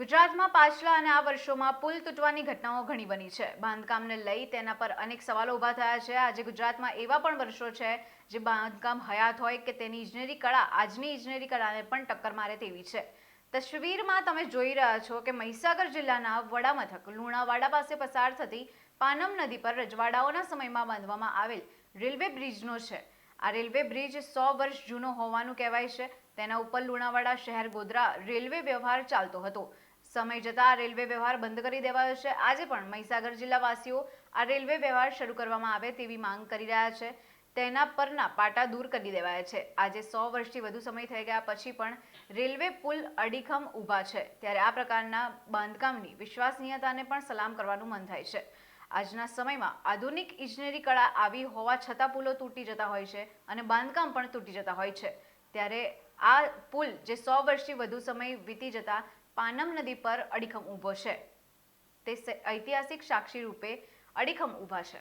ગુજરાતમાં પાછલા અને આ વર્ષોમાં પુલ તૂટવાની ઘટનાઓ ઘણી બની છે. બાંધકામને લઈ તેના પર અનેક સવાલો ઊભા થયા છે. આજે ગુજરાતમાં એવા પણ વર્ષો છે જે બાંધકામ હયાત હોય કે તેની ઇજનેરી કળા, આજની ઇજનેરી કળાને પણ ટક્કર મારે તેવી છે. તસવીરમાં તમે જોઈ રહ્યા છો કે મહીસાગર જિલ્લાના વડામથક લુણાવાડા પાસે પસાર થતી પાનમ નદી પર રજવાડાઓના સમયમાં બાંધવામાં આવેલ રેલવે બ્રિજનો છે. આ રેલવે બ્રિજ સો વર્ષ જૂનો હોવાનું કહેવાય છે. તેના ઉપર લુણાવાડા શહેર ગોધરા રેલવે વ્યવહાર ચાલતો હતો. સમય જતાં રેલવે વ્યવહાર બંધ કરી દેવાયો છે. આજે પણ મહીસાગર જિલ્લાવાસીઓ આ રેલવે વ્યવહાર શરૂ કરવામાં આવે તેવી માંગ કરી રહ્યા છે. તેના પરના પાટા દૂર કરી દેવાયા છે. આજે સો વર્ષથી વધુ સમય થઈ ગયા પછી પણ રેલવે પુલ અડીખમ ઊભા છે. ત્યારે આ પ્રકારના બાંધકામની વિશ્વસનીયતાને પણ સલામ કરવાનું મન થાય છે. આજના સમયમાં આધુનિક ઇજનેરી કળા આવી હોવા છતાં પુલો તૂટી જતા હોય છે અને બાંધકામ પણ તૂટી જતા હોય છે. ત્યારે આ પુલ જે સો વર્ષથી વધુ સમય વીતી જતા પાનમ નદી પર અડીખમ ઊભો છે. તે ઐતિહાસિક સાક્ષી રૂપે અડીખમ ઊભા છે.